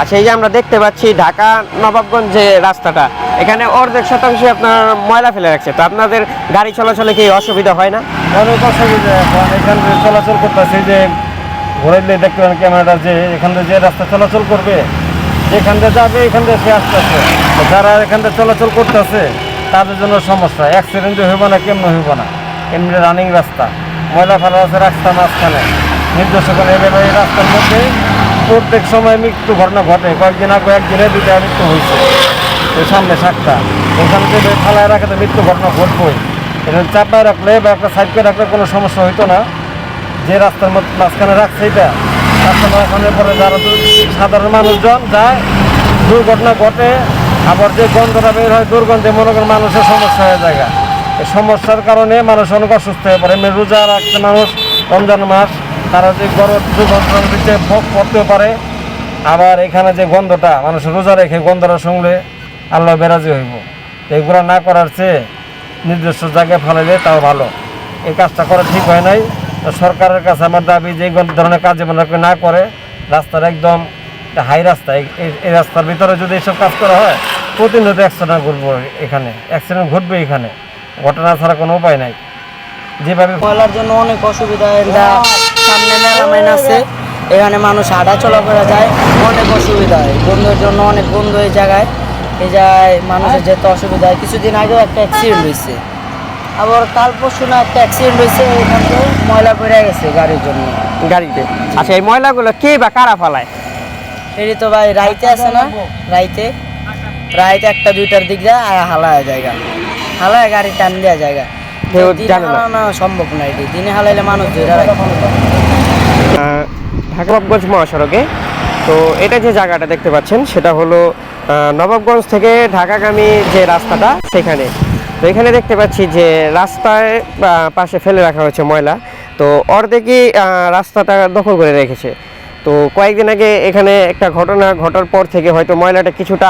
আচ্ছা এই যে আমরা দেখতে পাচ্ছি ঢাকা নবাবগঞ্জ যে রাস্তাটা। এখানে অর্ধেক শতাংশ আপনার ময়লা ফেলে রাখছে। তো আপনাদের গাড়ি চলাচলে কি অসুবিধা হয় না? অনেক অসুবিধা এখন। এখান চলাচল করতেছে যে ঘুরাইলে দেখতে পারেন ক্যামেরাটা যে এখান থেকে যে রাস্তা চলাচল করবে, যেখান থেকে যাবে এখান থেকে সে আসতেছে। যারা এখান থেকে চলাচল করতেছে, তাদের জন্য সমস্যা। অ্যাক্সিডেন্ট হইব না, কেমন হইব না? এমনি রানিং রাস্তা। ময়লা ফেলা আছে রাস্তা মাঝখানে নির্দিষ্ট করে এই রাস্তার মধ্যে প্রত্যেক সময় মৃত্যু ঘটনা ঘটে। কয়েকদিন আগে একদিনে দুইটা মৃত্যু হয়েছে। এই সামনে সাতটা। ওখান থেকে ফালায় রাখে তো মৃত্যু ঘটনা ঘটবই। এটা চাপায় রাখলে বা একটা সাইড করে রাখলে কোনো সমস্যা হইতো না। যে রাস্তার মধ্যে মাঝখানে রাখছে এটা। রাস্তার মাঝখানে পরে যারা সাধারণ মানুষজন যায়, দুর্ঘটনা ঘটে, আবার যে গন্ধটা বের হয় দুর্গন্ধে মনে করেন মানুষের সমস্যা হয়ে যায় সমস্যার কারণে মানুষ অনেক অসুস্থ হয়ে পড়ে। রোজা রাখছে মানুষ, রমজান মাস। তারা যে গরম দুর্ঘটনার দিকে ভোগ করতেও পারে, আবার এখানে যে গন্ধটা, মানুষ রোজা রেখে গন্ধটা শুনলে আল্লাহ বেরাজি হইব। এগুলো না করার চেয়ে নির্দিষ্ট জায়গায় ফেলাইলে তাও ভালো। এই কাজটা করা ঠিক হয় নাই। তো সরকারের কাছে আমার দাবি যে ধরনের কাজ যেমন না করে, রাস্তার একদম হাই রাস্তা, এই- রাস্তার ভিতরে যদি এইসব কাজ করা হয়, প্রতিনিয়ত অ্যাক্সিডেন্ট ঘটবো এখানে অ্যাক্সিডেন্ট ঘটবে এখানে। ঘটনা ছাড়া কোনো উপায় নাই। যেভাবে ময়লার জন্য অনেক অসুবিধা মেলামাইন আছে। এখানে মানুষ হাঁটা চলাফেরা যায়। অনেক অসুবিধা হয়। বন্ধুর জন্য অনেক বন্ধু এই জায়গায়। এই জায়গায় মানুষের যেতে অসুবিধা হয়। কিছুদিন আগেও একটা অ্যাক্সিডেন্ট হয়েছে। আবার কাল পরশু না একটা অ্যাক্সিডেন্ট হয়েছে এখান থেকে ময়লা পড়ে গেছে গাড়ির জন্য। গাড়িতে? আচ্ছা এই ময়লাগুলো কে বা কারা ফালায়? এটি তো ভাই রাইতে আছে না? রাইতে? রাইতে একটা দুইটার দিক যায় আর হালায় জায়গা। হালায় গাড়ি টান দেওয়া জায়গা। কেউ জানে না। সম্ভব না এটি। দিনে হালাইলে মানুষ ধরে ঢাকা নবাবগঞ্জ মহাসড়কে। তো এটা যে জায়গাটা দেখতে পাচ্ছেন সেটা হলো নবাবগঞ্জ থেকে ঢাকাগামী যে রাস্তাটা সেখানে। তো এখানে দেখতে পাচ্ছি যে রাস্তায় পাশে ফেলে রাখা হয়েছে ময়লা। তো অর্ধেকই রাস্তাটা দখল করে রেখেছে। তো কয়েকদিন আগে এখানে একটা ঘটনা ঘটার পর থেকে হয়তো ময়লাটা কিছুটা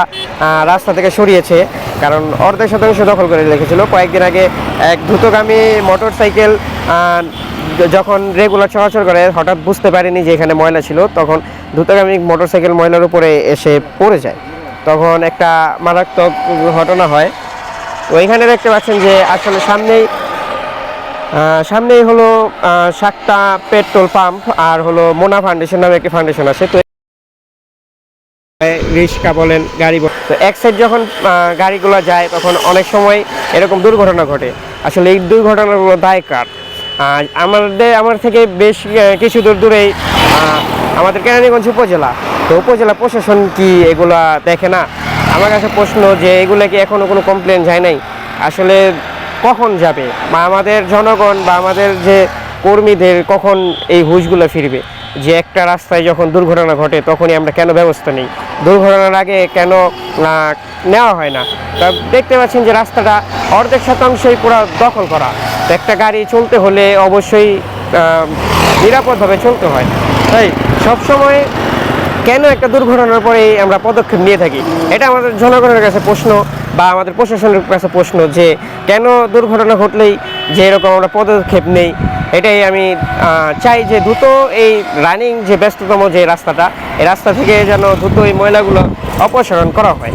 রাস্তা থেকে সরিয়েছে। কারণ অর্ধেক শতাংশ দখল করে রেখেছিল। কয়েকদিন আগে এক দ্রুতগামী মোটর সাইকেল যখন রেগুলার চলাচল করে, হঠাৎ বুঝতে পারেনি যে এখানে ময়লা ছিল, তখন দ্রুতগামী মোটরসাইকেল ময়লার উপরে এসে পড়ে যায়। তখন একটা মারাত্মক ঘটনা হয়। তো এখানে দেখতে পাচ্ছেন যে আসলে সামনেই সামনেই হলো সাতটা পেট্রোল পাম্প আর হলো মোনা ফাউন্ডেশন নামে একটি ফাউন্ডেশন আছে। তো রিক্সা বলেন, গাড়ি তো এক সাইড যখন গাড়িগুলো যায়, তখন অনেক সময় এরকম দুর্ঘটনা ঘটে। আসলে এই দুর্ঘটনাগুলো দায় কার? আমাদের, আমার থেকে বেশ কিছু দূর দূরেই আমাদের কেরানীগঞ্জ উপজেলা। তো উপজেলা প্রশাসন কি এগুলা দেখে না? আমার কাছে প্রশ্ন যে এগুলো কি এখনও কোনো কমপ্লেন যায় নাই? আসলে কখন যাবে? বা আমাদের জনগণ বা আমাদের যে কর্মীদের কখন এই হুঁশগুলো ফিরবে? যে একটা রাস্তায় যখন দুর্ঘটনা ঘটে, তখনই আমরা কেন ব্যবস্থা নেই? দুর্ঘটনার আগে কেন নেওয়া হয় না? তা দেখতে পাচ্ছেন যে রাস্তাটা অর্ধেক শতাংশই পুরো দখল করা। একটা গাড়ি চলতে হলে অবশ্যই নিরাপদভাবে চলতে হয়। তাই সবসময় কেন একটা দুর্ঘটনার পরেই আমরা পদক্ষেপ নিয়ে থাকি? এটা আমাদের জনগণের কাছে প্রশ্ন বা আমাদের প্রশাসনের কাছে প্রশ্ন যে কেন দুর্ঘটনা ঘটলেই যে এরকম আমরা পদক্ষেপ নেই? এটাই আমি চাই যে দ্রুত এই রানিং যে ব্যস্ততম যে রাস্তাটা, এই রাস্তা থেকে যেন দ্রুত এই ময়লাগুলো অপসারণ করা হয়।